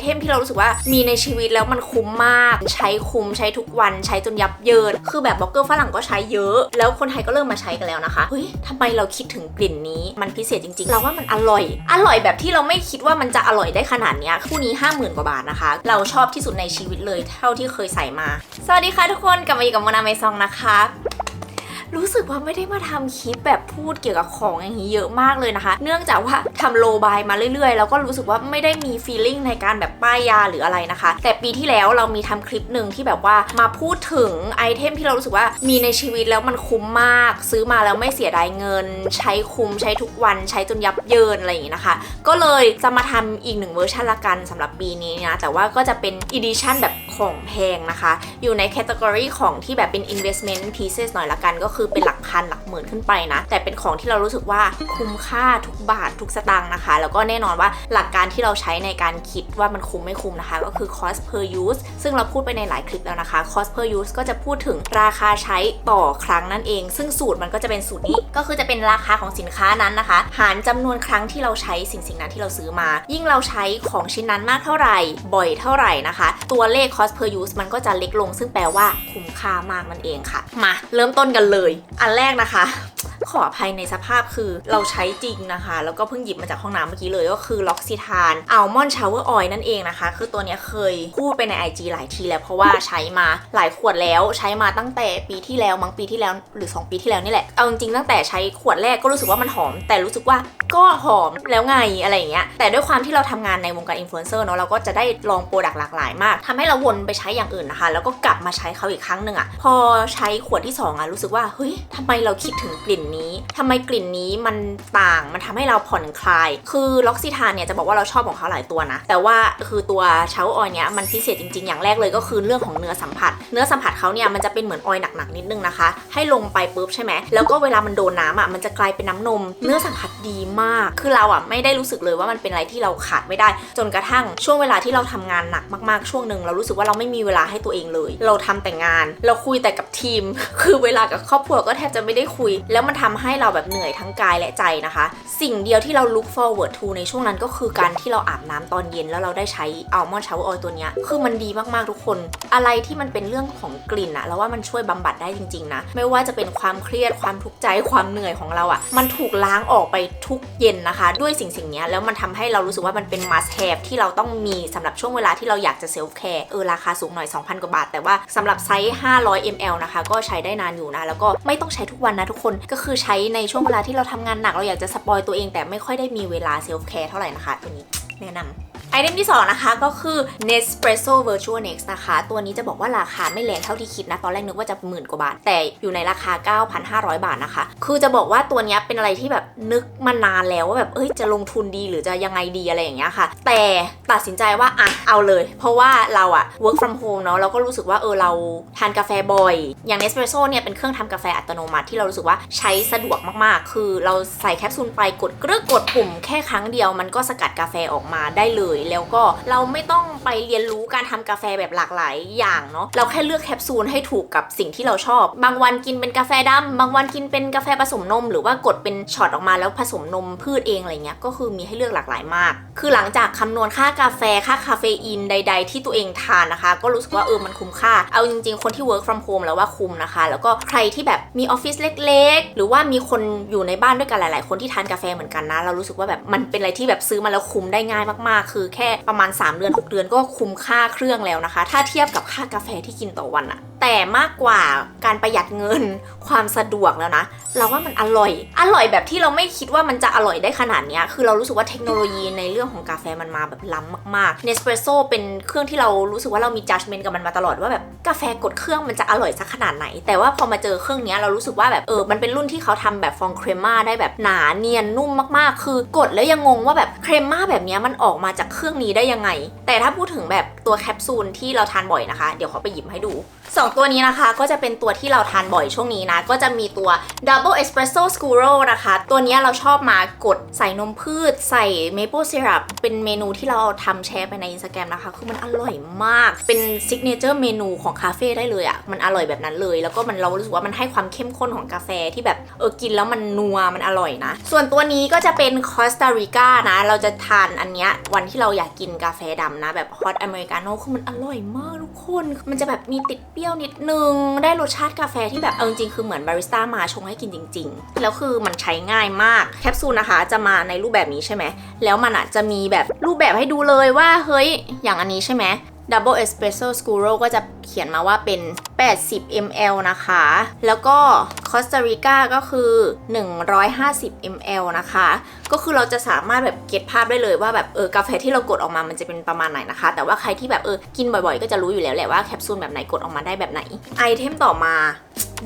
เทมที่เรารู้สึกว่ามีในชีวิตแล้วมันคุ้มมาก ใช้คุ้มใช้ทุกวันใช้จนยับเยิน คือแบบบล็อกเกอร์ฝรั่งก็ใช้เยอะ แล้วคนไทยก็เริ่มมาใช้กันแล้วนะคะเฮ้ยทำไมเราคิดถึงกลิ่นนี้มันพิเศษจริงๆ เราว่ามันอร่อย อร่อยแบบที่เราไม่คิดว่ามันจะอร่อยได้ขนาดนี้คู่นี้ 50,000 กว่าบาทนะคะ เราชอบที่สุดในชีวิตเลยเท่าที่เคยใส่มา สวัสดีค่ะทุกคนกลับมาอยู่กับโมนาเมซองนะคะ รู้สึกว่าไม่ได้มาทำคลิปแบบพูดเกี่ยวกับของอย่างนี้เยอะมากเลยนะคะ เนื่องจากว่าทำโลบายมาเรื่อยๆ แล้วก็รู้สึกว่าไม่ได้มีฟีลลิ่งในการแบบป้ายยาหรืออะไรนะคะ แต่ปีที่แล้วเรามีทำคลิปหนึ่งที่แบบว่ามาพูดถึงไอเทมที่เรารู้สึกว่ามีในชีวิตแล้วมันคุ้มมาก ซื้อมาแล้วไม่เสียดายเงิน ใช้คุ้มใช้ทุกวันใช้จนยับเยินอะไรอย่างนี้นะคะ ก็เลยจะมาทำอีกหนึ่งเวอร์ชันละกันสำหรับปีนี้นะแต่ว่าก็จะเป็นอีดิชั่นแบบ ของแพงนะคะ อยู่ในแคตตากรีของที่แบบเป็น investment pieces หน่อยละกัน ก็คือเป็นหลักพันหลักหมื่นขึ้นไปนะ แต่เป็นของที่เรารู้สึกว่าคุ้มค่าทุกบาททุกสตางค์นะคะ แล้วก็แน่นอนว่าหลักการที่เราใช้ในการคิดว่ามันคุ้มไม่คุ้มนะคะ ก็คือ cost per use ซึ่งเราพูดไปในหลายคลิปแล้วนะคะ cost per use ก็จะพูดถึงราคาใช้ต่อครั้งนั่นเอง ซึ่งสูตรมันก็จะเป็นสูตรนี้ ก็คือจะเป็นราคาของสินค้านั้นนะคะ หารจำนวนครั้งที่เราใช้สิ่งสิ่งนั้นที่เราซื้อมา ยิ่งเราใช้ของชิ้นนั้นมากเท่าไหร่ บ่อยเท่าไหร่นะคะ ตัวเลข cost per use มันก็จะเล็กลง ซึ่งแปลว่าคุ้มค่ามากนั่นเองค่ะ มาเริ่มต้นกันเลย อันแรกนะคะขออภัยในสภาพคือเราใช้จริงนะคะ แล้วก็เพิ่งหยิบมาจากห้องน้ำเมื่อกี้เลยก็คือล็อกซิทานอัลมอนด์ชาวเวอร์ออยนั่นเองนะคะ คือตัวนี้เคยพูดไปใน IG หลายทีแล้วเพราะว่าใช้มาหลายขวดแล้วใช้มาตั้งแต่ปีที่แล้วมั้งปีที่แล้วหรือ 2 ปีที่แล้วนี่แหละ เอาจริงๆตั้งแต่ใช้ขวดแรกก็รู้สึกว่ามันหอม แต่รู้สึกว่าก็หอมแล้วไงอะไรอย่างเงี้ยแต่ด้วยความที่เราทำงานในวงการอินฟลูเอนเซอร์เนาะเราก็จะได้ลองโปรดักต์หลากหลายมากทำให้เราวนไปใช้อย่างอื่นนะคะ แล้วก็กลับมาใช้เขาอีกครั้งหนึ่งอะพอใช้ขวดที่สองอะรู้สึกว่าเฮ้ยทำไมเราคิดถึงกลิ่นนี้ทำไมกลิ่นนี้มันต่างมันทำให้เราผ่อนคลาย คือล็อกซิทานเนี่ยจะบอกว่าเราชอบของเขาหลายตัวนะ แต่ว่าคือตัวเชาออยเนี้ยมันพิเศษจริงๆ อย่างแรกเลยก็คือเรื่องของเนื้อสัมผัส เนื้อสัมผัสเขาเนี่ยมันจะเป็นเหมือนออยหนักๆนิดนึงนะคะ ให้ลงไปปุ๊บใช่ไหมแล้วก็เวลามันโดนน้ำอะมันจะกลายเป็นน้ำนม เนื้อสัมผัสดีมาก คือเราอะไม่ได้รู้สึกเลยว่ามันเป็นอะไรที่เราขาดไม่ได้ จนกระทั่งช่วงเวลาที่เราทำงานหนักมากๆช่วงหนึ่งเรารู้สึกว่าเราไม่มีเวลาให้ตัวเองเลย เราทำแต่งาน เราคุยแต่กับทีม คือเวลากับครอบครัวก็แทบจะไม่ได้คุย แล้วมันทำให้เราแบบเหนื่อยทั้งกายและใจนะคะ สิ่งเดียวที่เรา look forward to ในช่วงนั้นก็คือการที่เราอาบน้ำตอนเย็นแล้วเราได้ใช้อัลมอนด์ชาวเวอร์ออยตัวเนี้ยคือมันดีมากๆทุกคน อะไรที่มันเป็นเรื่องของกลิ่นอะแล้วว่ามันช่วยบำบัดได้จริงๆนะไม่ว่าจะเป็นความเครียดความทุกข์ใจความเหนื่อยของเราอะมันถูกล้างออกไปทุกเย็นนะคะ ด้วยสิ่งสิ่งนี้แล้วมันทำให้เรารู้สึกว่ามันเป็น must have ที่เราต้องมีสำหรับช่วงเวลาที่เราอยากจะ self care เออราคาสูงหน่อย 2,000 กว่าบาท แต่ว่าสำหรับไซส์ 500 ml นะคะ ก็ใช้ได้นานอยู่นะ แล้วก็ไม่ต้องใช้ทุกวันนะทุกคน ก็คือใช้ในช่วงเวลาที่เราทำงานหนัก เราอยากจะสปอยตัวเอง แต่ไม่ค่อยได้มีเวลาเซลฟ์แคร์เท่าไหร่นะคะ ตัวนี้แนะนำ ไอเทมที่ 2 นะคะก็คือ Nespresso Virtual Next นะคะ ตัวนี้จะบอกว่าราคาไม่แรงเท่าที่คิดนะ ตอนแรกนึกว่าจะหมื่นกว่าบาท แต่อยู่ในราคา 9,500 บาทนะคะ คือจะบอกว่าตัวนี้เป็นอะไรที่แบบนึกมานานแล้วว่าแบบเอ้ยจะลงทุนดีหรือจะยังไงดีอะไรอย่างเงี้ยค่ะ แต่ตัดสินใจว่าอะเอาเลย เพราะว่าเราอะ work from home เนาะเราก็รู้สึกว่าเออเราทานกาแฟบ่อย อย่าง Nespresso เนี่ยเป็นเครื่องทำกาแฟอัตโนมัติที่เรารู้สึกว่าใช้สะดวกมากๆ คือเราใส่แคปซูลไปกดกรึกกดปุ่มแค่ครั้งเดียวมันก็สกัดกาแฟออกมาได้เลยแล้วก็เราไม่ต้องไปเรียนรู้การทำกาแฟแบบหลากหลายอย่างเนาะเราแค่เลือกแคปซูลให้ถูกกับสิ่งที่เราชอบ บางวันกินเป็นกาแฟดำบางวันกินเป็นกาแฟผสมนม หรือว่ากดเป็นช็อตออกมาแล้วผสมนมพืชเองอะไรเงี้ยก็คือมีให้เลือกหลากหลายมาก คือหลังจากคำนวณค่ากาแฟค่าคาเฟอีนใด ๆ ที่ตัวเองทานนะคะ ก็รู้สึกว่าเออมันคุ้มค่า เอาจริง ๆ คนที่ work from home แล้วว่าคุ้มนะคะ แล้วก็ใครที่แบบมีออฟฟิศเล็ก ๆ หรือว่ามีคนอยู่ในบ้านด้วยกันหลาย ๆ คนที่ทานกาแฟเหมือนกันนะ เรารู้สึกว่าแบบมันเป็นอะไรที่แบบซื้อมาแล้วคุ้มได้ง่ายมากๆ คือแค่ประมาณ 3 เดือน 6 เดือนก็คุ้มค่าเครื่องแล้วนะคะ ถ้าเทียบกับค่ากาแฟที่กินต่อวันอะแต่มากกว่าการประหยัดเงินความสะดวกแล้วนะ เราว่ามันอร่อย อร่อยแบบที่เราไม่คิดว่ามันจะอร่อยได้ขนาดนี้คือเรารู้สึกว่าเทคโนโลยีในเรื่องของกาแฟมันมาแบบล้ำมากๆ Nespresso เป็นเครื่องที่เรารู้สึกว่าเรามี judgment กับมันมาตลอดว่าแบบกาแฟกดเครื่องมันจะอร่อยสักขนาดไหน แต่ว่าพอมาเจอเครื่องนี้เรารู้สึกว่าแบบเออมันเป็นรุ่นที่เขาทำแบบฟองเครม่าได้แบบหนาเนียนนุ่มมากๆ คือกดแล้วยังงงว่าแบบเครม่าแบบนี้มันออกมาจากเครื่องนี้ได้ยังไง แต่ถ้าพูดถึงแบบตัวแคปซูลที่เราทานบ่อยนะคะ เดี๋ยวเขาไปหยิบให้ดู 2 ตัวนี้นะคะก็จะเป็นตัวที่เราทานบ่อยช่วงนี้นะ ก็จะมีตัว Double Espresso Scuro นะคะ ตัวนี้เราชอบมากดใส่นมพืช ใส่ Maple Syrup เป็นเมนูที่เราทำแชร์ไปใน Instagram นะคะ คือมันอร่อยมาก เป็นซิกเนเจอร์เมนูของคาเฟ่ได้เลยอะ่ะ มันอร่อยแบบนั้นเลย แล้วก็มันเรารู้สึกว่ามันให้ความเข้มข้นของกาแฟที่แบบเออกินแล้วมันนัวมันอร่อยนะ ส่วนตัวนี้ก็จะเป็นคอสตาริกานะ เราจะทานอันเนี้ยวันที่เราอยากกินกาแฟดำนะแบบฮอตอเมริกาโน่คือมันอร่อยมากทุกคน มันจะแบบมีติดเปรี้ยวนิดนึง ได้รสชาติกาแฟที่แบบเอาจริงๆคือเหมือนบาริสต้ามาชงให้กินจริง ๆ แล้วคือมันใช้ง่ายมากแคปซูลนะคะ จะมาในรูปแบบนี้ใช่ไหมแล้วมันอะจะมีแบบรูปแบบให้ดูเลยว่าเฮ้ยอย่างอันนี้ใช่ไหม Double Espresso Scuro ก็จะเขียนมาว่าเป็น 80 ml นะคะ แล้วก็ Costa Rica ก็คือ 150 ml นะคะ ก็คือเราจะสามารถแบบเก็ตภาพได้เลยว่าแบบเออกาแฟที่เรากดออกมามันจะเป็นประมาณไหนนะคะ แต่ว่าใครที่แบบเออกินบ่อยๆ ก็จะรู้อยู่แล้วแหละว่าแคปซูลแบบไหนกดออกมาได้แบบไหน ไอเทมต่อมา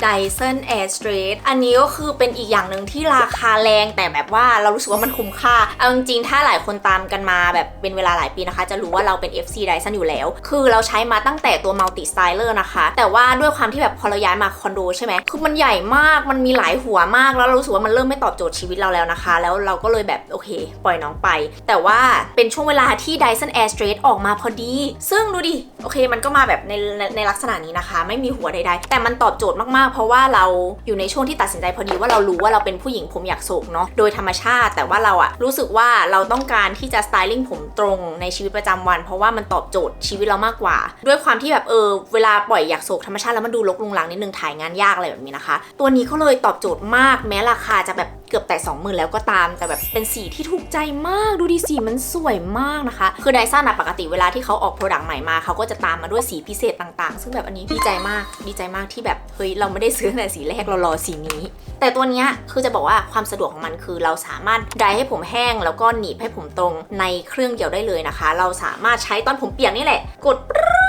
Dyson Air s t r a i t อันนี้ก็คือเป็นอีกอย่างหนึ่งที่ราคาแรงแต่แบบว่าเรารู้สึกว่ามันคุ้มค่า เอาจริงๆ ถ้าหลายคนตามกันมาแบบเป็นเวลาหลายปีนะคะ จะรู้ว่าเราเป็น FC Dyson อยู่แล้ว คือเราใช้มาตั้งแต่ตัว Multi Styler นะคะ แต่ว่าด้วยความที่แบบพอเราย้ายมาคอนโดใช่ไหมคือมันใหญ่มาก มันมีหลายหัวมาก แล้วเรารู้สึกว่ามันเริ่มไม่ตอบโจทย์ชีวิตเราแล้วนะคะ แล้วเราก็เลยแบบโอเค ปล่อยน้องไป แต่ว่าเป็นช่วงเวลาที่ Dyson Air s t r a i t ออกมาพอดี ซึ่งดูดิ โอเค มันก็มาแบบในในในลักษณะนี้นะคะ ไม่มีหัวใดๆ แต่มันตอบโจทย์มากๆเพราะว่าเราอยู่ในช่วงที่ตัดสินใจพอดีว่าเรารู้ว่าเราเป็นผู้หญิงผมอยากโศกเนาะโดยธรรมชาติ แต่ว่าเราอะรู้สึกว่าเราต้องการที่จะสไตลิ่งผมตรงในชีวิตประจำวัน เพราะว่ามันตอบโจทย์ชีวิตเรามากกว่า ด้วยความที่แบบเออเวลาปล่อยอยากโศกธรรมชาติแล้วมันดูลกลุงลังนิดนึงถ่ายงานยากอะไรแบบนี้นะคะ ตัวนี้ก็เลยตอบโจทย์มากแม้ราคาจะแบบ กือบแต่20,000 แล้วก็ตาม แต่แบบเป็นสีที่ถูกใจมากดูดิสีมันสวยมากนะคะ คือไดซ่าอะปกติเวลาที่เขาออกโปรดักต์ใหม่มาเขาก็จะตามมาด้วยสีพิเศษต่างๆ ซึ่งแบบอันนี้ดีใจมากดีใจมากที่แบบเฮ้ยเราไม่ได้ซื้อแต่สีแรกเรารอสีนี้ แต่ตัวเนี้ยคือจะบอกว่าความสะดวกของมันคือเราสามารถไดให้ผมแห้ง แล้วก็หนีบให้ผมตรงในเครื่องเดียวได้เลยนะคะ เราสามารถใช้ตอนผมเปียกนี่แหละ กดปรึ๊ด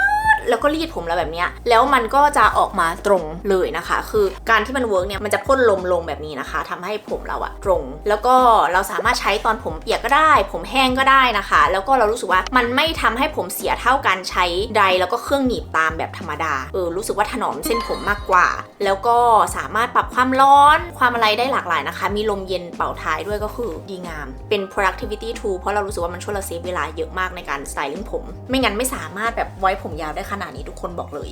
แล้วก็รีดผมแล้วแบบเนี้ยแล้วมันก็จะออกมาตรงเลยนะคะ คือการที่มันเวิร์กเนี่ยมันจะพ่นลมลงแบบนี้นะคะทำให้ผมเราอะตรง แล้วก็เราสามารถใช้ตอนผมเปียกก็ได้ ผมแห้งก็ได้นะคะ แล้วก็เรารู้สึกว่ามันไม่ทำให้ผมเสียเท่าการใช้ไดร์แล้วก็เครื่องหนีบตามแบบธรรมดาเออรู้สึกว่าถนอมเส้นผมมากกว่า แล้วก็สามารถปรับความร้อนความอะไรได้หลากหลายนะคะ มีลมเย็นเป่าท้ายด้วยก็คือดีงาม เป็น productivity tool เพราะเรารู้สึกว่ามันช่วยเราเซฟเวลาเยอะมากในการสไตลิ่งผม ไม่งั้นไม่สามารถแบบไว้ผมยาวได้ขนาดนี้ทุกคนบอกเลย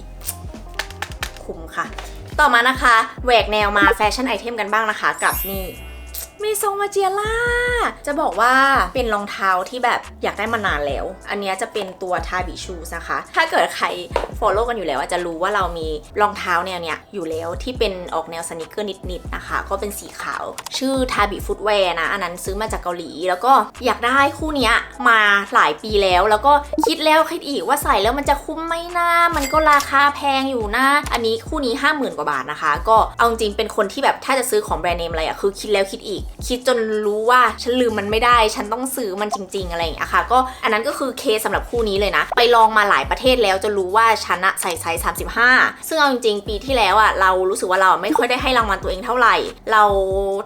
คุ้มค่ะ ต่อมานะคะแหวกแนวมาแฟชั่นไอเทมกันบ้างนะคะ กับนี่ เมซงมาเจียล่า จะบอกว่าเป็นรองเท้าที่แบบอยากได้มานานแล้ว อันเนี้ยจะเป็นตัวทาบิชูนะคะ ถ้าเกิดใคร follow กันอยู่แล้วจะรู้ว่าเรามีรองเท้าแนวเนี้ยอยู่แล้วที่เป็นออกแนวสนิเกอร์นิดๆนะคะ ก็เป็นสีขาว ชื่อทาบิฟุตแวร์นะ อันนั้นซื้อมาจากเกาหลี แล้วก็อยากได้คู่เนี้ยมาหลายปีแล้ว แล้วก็คิดแล้วคิดอีกว่าใส่แล้วมันจะคุ้มไหมนะมันก็ราคาแพงอยู่นะ อันนี้คู่นี้ 50,000 กว่าบาทนะคะ ก็เอาจริงเป็นคนที่แบบถ้าจะซื้อของแบรนด์เนมอะไรอะคือคิดแล้วคิดอีกคิดจนรู้ว่าฉันลืมมันไม่ได้ ฉันต้องซื้อมันจริง ๆ อะไรอย่างเงี้ยค่ะ ก็อันนั้นก็คือเคสสำหรับคู่นี้เลยนะ ไปลองมาหลายประเทศแล้วจะรู้ว่าฉันอะใส่ไซส์35 ซึ่งเอาจริงๆ ปีที่แล้วอะเรารู้สึกว่าเราไม่ค่อยได้ให้รางวัลตัวเองเท่าไหร่ เรา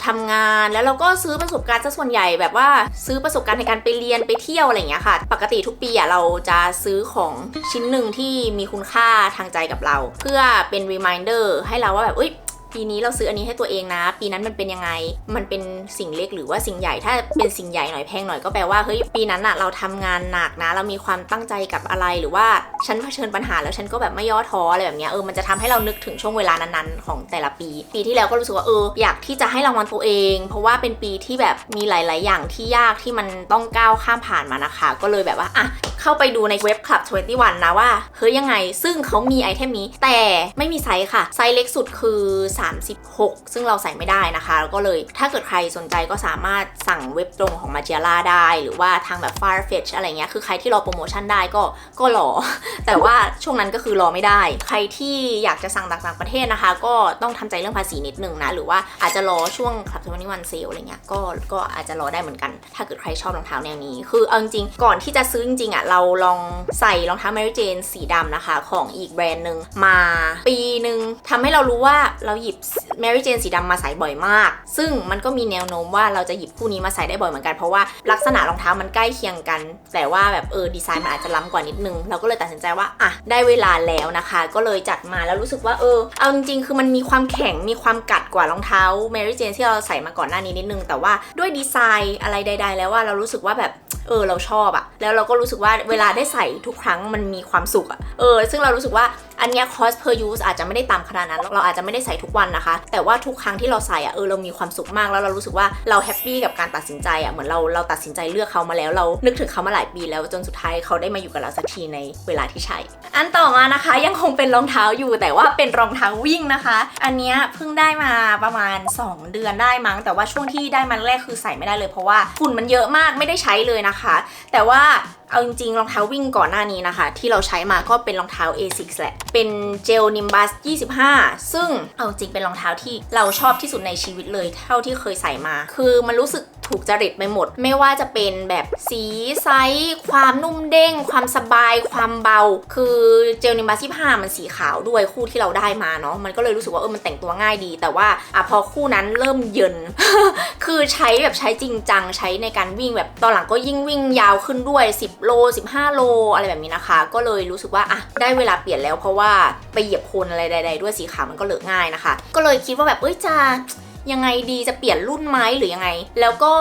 ทำงานแล้วเราก็ซื้อประสบการณ์ซะส่วนใหญ่แบบว่าซื้อประสบการณ์ในการไปเรียนไปเที่ยวอะไรอย่างเงี้ยค่ะ ปกติทุกปีอะเราจะซื้อของชิ้นหนึ่งที่มีคุณค่าทางใจกับเรา เพื่อเป็น reminder ให้เราว่าแบบเอ้ย ปีนี้เราซื้ออันนี้ให้ตัวเองนะ ปีนั้นมันเป็นยังไง มันเป็นสิ่งเล็กหรือว่าสิ่งใหญ่ ถ้าเป็นสิ่งใหญ่หน่อยแพงหน่อยก็แปลว่าเฮ้ยปีนั้นอะเราทำงานหนักนะ เรามีความตั้งใจกับอะไรหรือว่าฉันเผชิญปัญหาแล้วฉันก็แบบไม่ย่อท้ออะไรแบบเนี้ยเออมันจะทำให้เรานึกถึงช่วงเวลานั้นๆ ของแต่ละปี ปีที่แล้วก็รู้สึกว่าเอออยากที่จะให้รางวัลตัวเอง เพราะว่าเป็นปีที่แบบมีหลาย ๆ อย่างที่ยากที่มันต้องก้าวข้ามผ่านมานะคะ ก็เลยแบบว่าอะเข้าไปดูในเว็บ Club 21นะว่าเฮ้ยยังไงซึ่งเขามีไอเทมนี้แต่ไม่มีไซส์ค่ะไซส์เล็กสุดคือ36 ซึ่งเราใส่ไม่ได้นะคะ แล้วก็เลยถ้าเกิดใครสนใจก็สามารถสั่งเว็บตรงของ m a g i a l a ได้ หรือว่าทางแบบ Farfetch อะไรเงี้ย คือใครที่รอโปรโมชั่นได้ก็ก็รอ แต่ว่าช่วงนั้นก็คือรอไม่ได้ ใครที่อยากจะสั่งต่างประเทศนะคะ ก็ต้องทำใจเรื่องภาษีนิดนึงนะ หรือว่าอาจจะรอช่วง Club 21 Sale อะไรเงี้ย ก็ก็อาจจะรอได้เหมือนกัน ถ้าเกิดใครชอบรองเท้าแนวนี้ คือเอาจริงก่อนที่จะซื้อจริงๆอะเราลองใส่รองเท้า Mary Jane สีดำนะคะ ของอีกแบรนด์หนึ่งมาปีหนึ่งทำให้เรารู้ว่าเราหยิยิบ Mary Jane สีดำมาใส่บ่อยมาก ซึ่งมันก็มีแนวโน้มว่าเราจะหยิบคู่นี้มาใส่ได้บ่อยเหมือนกัน เพราะว่าลักษณะรองเท้ามันใกล้เคียงกัน แต่ว่าแบบเออดีไซน์มันอาจจะล้ำกว่านิดนึง เราก็เลยตัดสินใจว่าอะได้เวลาแล้วนะคะ ก็เลยจัดมาแล้วรู้สึกว่าเออ เอาจริงๆคือมันมีความแข็งมีความกัดกว่ารองเท้า Mary Jane ที่เราใส่มาก่อนหน้านี้นิดนึง แต่ว่าด้วยดีไซน์อะไรใด ๆ แล้วว่าเรารู้สึกว่าแบบเออเราชอบอะแล้วเราก็รู้สึกว่าเวลาได้ใส่ทุกครั้งมันมีความสุขอะเออ ซึ่งเรารู้สึกว่าอันเนี้ย cost per use อาจจะไม่ได้ต่ำขนาดนั้น เราอาจจะไม่ได้ใส่ทุกวันนะคะ แต่ว่าทุกครั้งที่เราใส่อะเออเรามีความสุขมากแล้วเรารู้สึกว่าเราแฮปปี้กับการตัดสินใจอะเหมือนเราเราตัดสินใจเลือกเขามาแล้วเรานึกถึงเขามาหลายปีแล้วจนสุดท้ายเขาได้มาอยู่กับเราสักทีในเวลาที่ใช่อันต่อมานะคะยังคงเป็นรองเท้าอยู่แต่ว่าเป็นรองเท้าวิ่งนะคะ อันเนี้ยเพิ่งได้มาประมาณ 2 เดือนได้มั้ง แต่ว่าช่วงที่ได้มาแรกคือใส่ไม่ได้เลยเพราะว่าฝุ่นมันเยอะมากไม่ได้ใช้เลยนะคะ แต่ว่าเอาจริงๆรองเท้าวิ่งก่อนหน้านี้นะคะ ที่เราใช้มาก็เป็นรองเท้า ASICS แหละ เป็นเจล Nimbus 25 ซึ่งเอาจริงเป็นรองเท้าที่เราชอบที่สุดในชีวิตเลย เท่าที่เคยใส่มา คือมันรู้สึกถูกจริตไปหมด ไม่ว่าจะเป็นแบบสีไซส์ความนุ่มเด้ง ความสบาย ความเบา คือเจล Nimbus 25 มันสีขาวด้วยคู่ที่เราได้มาเนาะมันก็เลยรู้สึกว่าเออมันแต่งตัวง่ายดี แต่ว่าอะพอคู่นั้นเริ่มเยิน คือใช้แบบใช้จริงจังใช้ในการวิ่งแบบตอนหลังก็ยิ่งวิ่งยาวขึ้นด้วย10โล 15 โล อะไรแบบนี้นะคะ ก็เลยรู้สึกว่าอะได้เวลาเปลี่ยนแล้วเพราะว่าไปเหยียบโคนอะไรใด ๆ ด้วยสีขาวมันก็เลอะง่ายนะคะ ก็เลยคิดว่าแบบเอ้ยจะ ยังไงดีจะเปลี่ยนรุ่นไหมหรือยังไง แล้วก็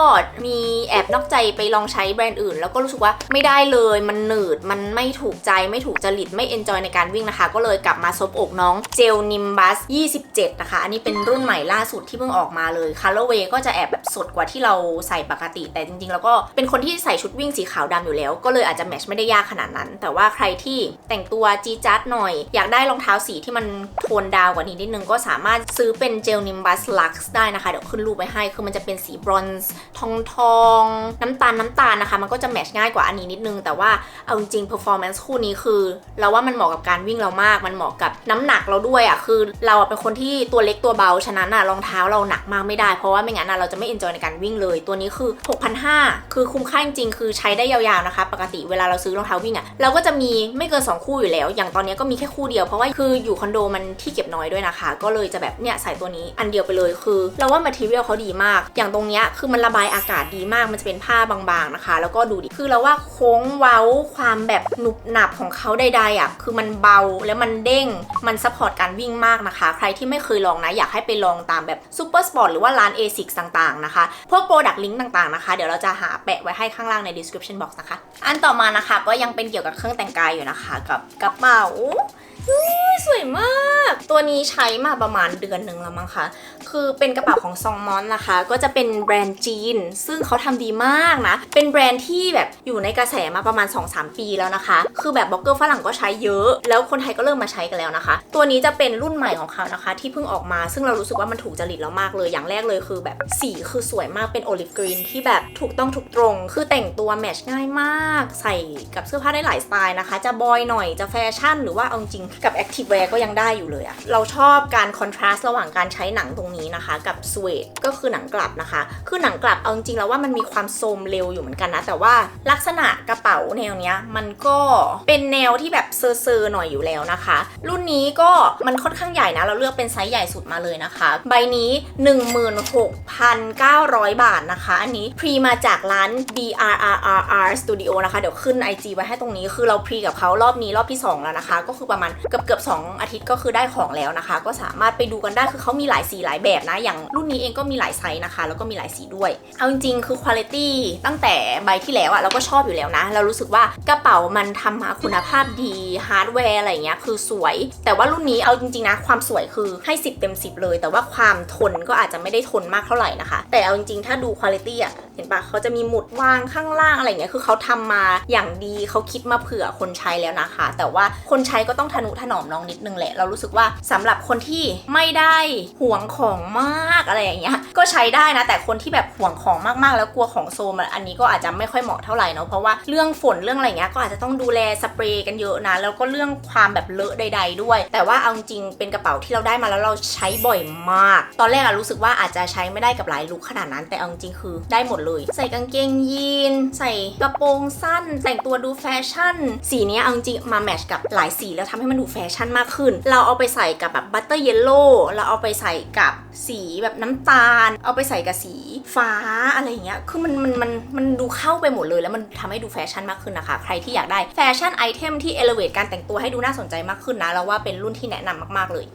มีแอบนอกใจไปลองใช้แบรนด์อื่น แล้วก็รู้สึกว่าไม่ได้เลยมันหนืดมันไม่ถูกใจไม่ถูกจริตไม่เอนจอยในการวิ่งนะคะ ก็เลยกลับมาซบอกน้องเจลนิมบัส27 นะคะ อันนี้เป็นรุ่นใหม่ล่าสุดที่เพิ่งออกมาเลยคาร์ลเวก็จะแอบแบบสดกว่าที่เราใส่ปกติ แต่จริงๆ แล้วก็เป็นคนที่ใส่ชุดวิ่งสีขาวดำอยู่แล้ว ก็เลยอาจจะแมชไม่ได้ยากขนาดนั้น แต่ว่าใครที่แต่งตัวจีจัดหน่อย อยากได้รองเท้าสีที่มันโทนดาวกว่านี้นิดนึงก็สามารถซื้อเป็นเจลนิมบัสลักซ์ได้นะคะ เดี๋ยวขึ้นรูปไว้ให้ คือมันจะเป็นสีบรอนซ์ทองทองน้ำตาลน้ำตาลนะคะ มันก็จะแมชง่ายกว่าอันนี้นิดนึง แต่ว่าเอาจริงๆ performance คู่นี้คือ เราว่ามันเหมาะกับการวิ่งเรามาก มันเหมาะกับน้ำหนักเราด้วยอะ คือเราเป็นคนที่ตัวเล็กตัวเบา ฉะนั้นอะรองเท้าเราหนักมากไม่ได้ เพราะว่าไม่งั้นอะเราจะไม่ enjoy ในการวิ่งเลย ตัวนี้คือ6,500คือคุ้มค่าจริงๆ คือใช้ได้ยาวๆนะคะ ปกติเวลาเราซื้อรองเท้าวิ่งอะเราก็จะมีไม่เกิน 2 คู่อยู่แล้ว อย่างตอนนี้ก็มีแค่คู่เดียว เพราะว่าคืออยู่คอนโดมันที่เก็บน้อยด้วยนะคะ ก็เลยจะแบบเนี่ยใส่ตัวนี้อันเดียวไปเลยคือเราว่า material เขาดีมาก อย่างตรงเนี้ยคือมันระบายอากาศดีมาก มันจะเป็นผ้าบางๆนะคะ แล้วก็ดูดิคือเราว่าโค้งเว้าความแบบหนุบหนับของเขาใดๆอะ คือมันเบาแล้วมันเด้ง มันซัพพอร์ตการวิ่งมากนะคะ ใครที่ไม่เคยลองนะ อยากให้ไปลองตามแบบซูเปอร์สปอร์ตหรือว่าร้าน ASICS ต่างๆนะคะ พวกโปรดักต์ลิงก์ต่างๆนะคะ เดี๋ยวเราจะหาแปะไว้ให้ข้างล่างใน description box นะคะ อันต่อมานะคะก็ยังเป็นเกี่ยวกับเครื่องแต่งกายอยู่นะคะ กับกระเป๋า สวยมาก ตัวนี้ใช้มาประมาณเดือนหนึ่งแล้วมั้งคะ คือเป็นกระเป๋าของซองมอนนะคะ ก็จะเป็นแบรนด์จีน ซึ่งเขาทำดีมากนะ เป็นแบรนด์ที่แบบอยู่ในกระแสมาประมาณ 2-3 ปีแล้วนะคะ คือแบบบล็อกเกอร์ฝรั่งก็ใช้เยอะ แล้วคนไทยก็เริ่มมาใช้กันแล้วนะคะ ตัวนี้จะเป็นรุ่นใหม่ของเขานะคะ ที่เพิ่งออกมา ซึ่งเรารู้สึกว่ามันถูกจริตเรามากเลย อย่างแรกเลยคือแบบสีคือสวยมากเป็นโอลิฟกรีนที่แบบถูกต้องถูกตรง คือแต่งตัวแมทช์ง่ายมาก ใส่กับเสื้อผ้าได้หลายสไตล์นะคะ จะบอยหน่อยจะแฟชั่นหรือว่าเอาจริงกับแอคทีฟแวร์ก็ยังได้อยู่เลยอะเราชอบการคอนทราสต์ระหว่างการใช้หนังตรงนี้นะคะ กับสเวดก็คือหนังกลับนะคะ คือหนังกลับเอาจริงๆแล้วว่ามันมีความโทมเร็วอยู่เหมือนกันนะ แต่ว่าลักษณะกระเป๋าแนวเนี้ยมันก็เป็นแนวที่แบบเซอร์ๆหน่อยอยู่แล้วนะคะ รุ่นนี้ก็มันค่อนข้างใหญ่นะ เราเลือกเป็นไซส์ใหญ่สุดมาเลยนะคะ ใบนี้ 16,900 บาทนะคะ อันนี้พรีมาจากร้าน BRRR Studio นะคะ เดี๋ยวขึ้น IG ไว้ให้ตรงนี้ คือเราพรีกับเขารอบนี้รอบที่ 2 แล้วนะคะ ก็คือประมาณเกือบเกือบ2อาทิตย์ก็คือได้ของแล้วนะคะ ก็สามารถไปดูกันได้คือเขามีหลายสีหลายแบบนะ อย่างรุ่นนี้เองก็มีหลายไซส์นะคะ แล้วก็มีหลายสีด้วย เอาจริงๆ คือคุณภาพตั้งแต่ใบที่แล้วอะเราก็ชอบอยู่แล้วนะ เรารู้สึกว่ากระเป๋ามันทำมาคุณภาพดีฮาร์ดแวร์อะไรเงี้ยคือสวย แต่ว่ารุ่นนี้เอาจริงๆนะความสวยคือให้ 10 เต็ม 10 เลย แต่ว่าความทนก็อาจจะไม่ได้ทนมากเท่าไหร่นะคะ แต่เอาจริงๆถ้าดูคุณภาพอะ เห็นปะเขาจะมีหมุดวางข้างล่างอะไรเงี้ยคือเขาทำมาอย่างดีเขาคิดมาเผื่อคนใช้แล้วนะคะ แต่ว่าคนใช้ก็ต้องทนุถนอมน้องนิดนึงแหละ เรารู้สึกว่าสำหรับคนที่ไม่ได้ห่วงของมากอะไรอย่างเงี้ยก็ใช้ได้นะ แต่คนที่แบบห่วงของมากๆ แล้วกลัวของโซมอะอันนี้ก็อาจจะไม่ค่อยเหมาะเท่าไหร่เนาะเพราะว่าเรื่องฝนเรื่องอะไรเงี้ยก็อาจจะต้องดูแลสเปรย์กันเยอะนะแล้วก็เรื่องความแบบเลอะใด ๆ ด้วย แต่ว่าเอาจริงเป็นกระเป๋าที่เราได้มาแล้วเราใช้บ่อยมาก ตอนแรกอะรู้สึกว่าอาจจะใช้ไม่ได้กับหลายลุคขนาดนั้น แต่เอาจริงคือได้หมดเลย ใส่กางเกงยีน ใส่กระโปรงสั้น แต่งตัวดูแฟชั่น สีนี้เอาจริงมาแมทช์กับหลายสีแล้วทำให้มันดูแฟชั่นมากขึ้น เราเอาไปใส่กับแบบบัตเตอร์เยลโล่เราเอาไปใส่กับสีแบบน้ำตาล เอาไปใส่กับสีฟ้าอะไรอย่างเงี้ย คือมันมันมันมันดูเข้าไปหมดเลยแล้วมันทำให้ดูแฟชั่นมากขึ้นนะคะ ใครที่อยากได้แฟชั่นไอเทมที่เอลเวตการแต่งตัวให้ดูน่าสนใจมากขึ้นนะเราว่าเป็นรุ่นที่แนะนำมากๆเลย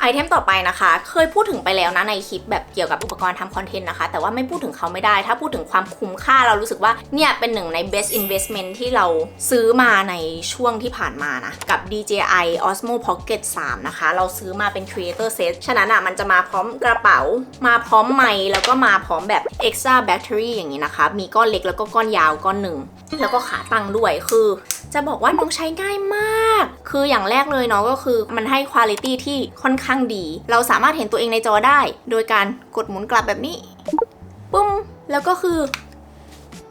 ไอเทมต่อไปนะคะ เคยพูดถึงไปแล้วนะในคลิปแบบเกี่ยวกับอุปกรณ์ทำคอนเทนต์นะคะ แต่ว่าไม่พูดถึงเขาไม่ได้ ถ้าพูดถึงความคุ้มค่าเรารู้สึกว่าเนี่ยเป็นหนึ่งใน best investment ที่เราซื้อมาในช่วงที่ผ่านมานะกับ DJI Osmo Pocket 3 นะคะ เราซื้อมาเป็น creator set ฉะนั้นอะมันจะมาพร้อมกระเป๋า มาพร้อมไมค์แล้วก็มาพร้อมแบบ extra battery อย่างนี้นะคะ มีก้อนเล็กแล้วก็ก้อนยาวก้อนหนึ่งแล้วก็ขาตั้งด้วยคือ จะบอกว่าน้องใช้ง่ายมาก คืออย่างแรกเลยเนาะก็คือมันให้คุณภาพที่ค่อนข้างดี เราสามารถเห็นตัวเองในจอได้ โดยการกดหมุนกลับแบบนี้ ปุ้ม แล้วก็คือ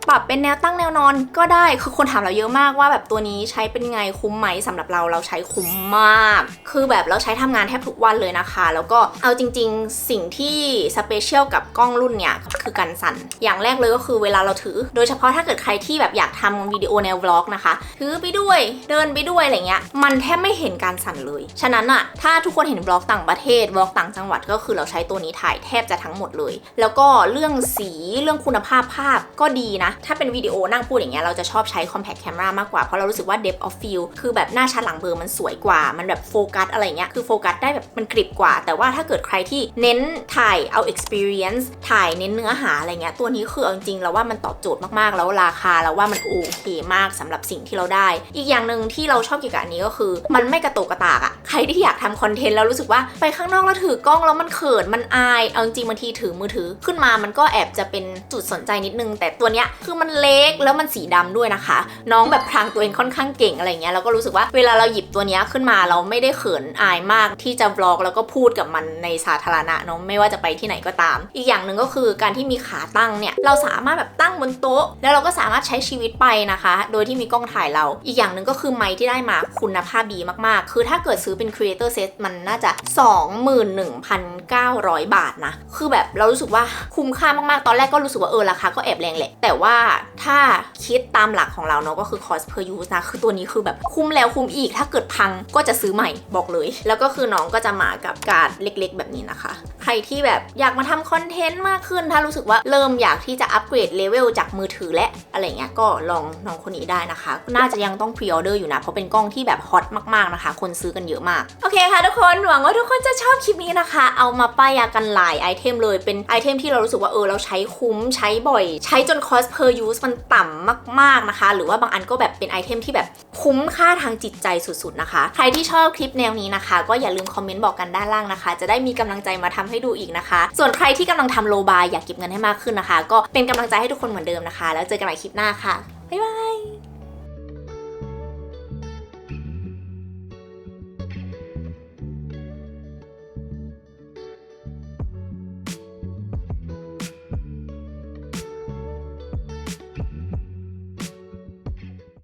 ปรับเป็นแนวตั้งแนวนอนก็ได้ คือคนถามเราเยอะมากว่าแบบตัวนี้ใช้เป็นไงคุ้มไหมสำหรับเราเราใช้คุ้มมาก คือแบบเราใช้ทำงานแทบทุกวันเลยนะคะ แล้วก็เอาจริง ๆ สิ่งที่สเปเชียลกับกล้องรุ่นเนี่ยคือกันสั่น อย่างแรกเลยก็คือเวลาเราถือ โดยเฉพาะถ้าเกิดใครที่แบบอยากทำวิดีโอแนววล็อกนะคะ ถือไปด้วยเดินไปด้วยอะไรเงี้ย มันแทบไม่เห็นการสั่นเลย ฉะนั้นอะถ้าทุกคนเห็นบล็อกต่างประเทศบล็อกต่างจังหวัดก็คือเราใช้ตัวนี้ถ่ายแทบจะทั้งหมดเลย แล้วก็เรื่องสีเรื่องคุณภาพภาพก็ดีนะถ้าเป็นวิดีโอนั่งพูดอย่างเงี้ยเราจะชอบใช้ compact camera มากกว่า เพราะเรารู้สึกว่า depth of field คือแบบหน้าชัดหลังเบลอร์มันสวยกว่า มันแบบโฟกัสอะไรเงี้ยคือโฟกัสได้แบบมันกริบกว่า แต่ว่าถ้าเกิดใครที่เน้นถ่ายเอา experience ถ่ายเน้นเนื้อหาอะไรเงี้ยตัวนี้คือเอาจริงๆแล้วว่ามันตอบโจทย์มากๆ แล้วราคาแล้วว่ามันโอเคมากสำหรับสิ่งที่เราได้ อีกอย่างหนึ่งที่เราชอบเกี่ยวกับอันนี้ก็คือ มันไม่กระโตกกระตากอะใครที่อยากทำคอนเทนต์แล้วรู้สึกว่าไปข้างนอกแล้วถือกล้องแล้วมันเขินมันอายเอาจริงบางทีถือมือถือ ขึ้นมามันก็แอบจะเป็นจุดสนใจนิดนึง แต่ตัวเนี้ยคือมันเล็กแล้วมันสีดำด้วยนะคะ น้องแบบพรางตัวเองค่อนข้างเก่งอะไรเงี้ยเราก็รู้สึกว่าเวลาเราหยิบตัวนี้ขึ้นมาเราไม่ได้เขินอายมากที่จะบล็อกแล้วก็พูดกับมันในสาธารณะเนาะไม่ว่าจะไปที่ไหนก็ตาม อีกอย่างหนึ่งก็คือการที่มีขาตั้งเนี่ยเราสามารถแบบตั้งบนโต๊ะ แล้วเราก็สามารถใช้ชีวิตไปนะคะ โดยที่มีกล้องถ่ายเรา อีกอย่างหนึ่งก็คือไมค์ที่ได้มาคุณภาพดีมากๆ คือถ้าเกิดซื้อเป็น Creator Set มันน่าจะ 21,900 บาทนะ คือแบบเรารู้สึกว่าคุ้มค่ามากๆ ตอนแรกก็รู้สึกว่าเออราคาก็แอบแรงแหละ แต่ว่าถ้าคิดตามหลักของเราเนาะก็คือ cost per use นะคือตัวนี้คือแบบคุ้มแล้วคุ้มอีก ถ้าเกิดพังก็จะซื้อใหม่บอกเลย แล้วก็คือน้องก็จะมากับการเล็กๆ แบบนี้นะคะ ใครที่แบบอยากมาทำคอนเทนต์มากขึ้น ถ้ารู้สึกว่าเริ่มอยากที่จะอัปเกรดเลเวลจากมือถือและอะไรเงี้ยก็ลองน้องคนนี้ได้นะคะ น่าจะยังต้องพรีออเดอร์อยู่นะ เพราะเป็นกล้องที่แบบฮอตมากๆนะคะ คนซื้อกันเยอะมาก โอเคค่ะทุกคนหวังว่าทุกคนจะชอบคลิปนี้นะคะ เอามาป้ายยากันหลายไอเทมเลยเป็นไอเทมที่เรารู้สึกว่าเออเราใช้คุ้มใช้บ่อย ใช้จน cost per use มันต่ำมากๆนะคะ หรือว่าบางอันก็แบบเป็นไอเทมที่แบบคุ้มค่าทางจิตใจสุดๆนะคะ ใครที่ชอบคลิปแนวนี้นะคะ ก็อย่าลืมคอมเมนต์บอกกันด้านล่างนะคะ จะได้มีกำลังใจมาทำให้ดูอีกนะคะ ส่วนใครที่กำลังทำโลบายอยากเก็บเงินให้มากขึ้นนะคะ ก็เป็นกำลังใจให้ทุกคนเหมือนเดิมนะคะ แล้วเจอกันใหม่คลิปหน้าค่ะบ๊ายบาย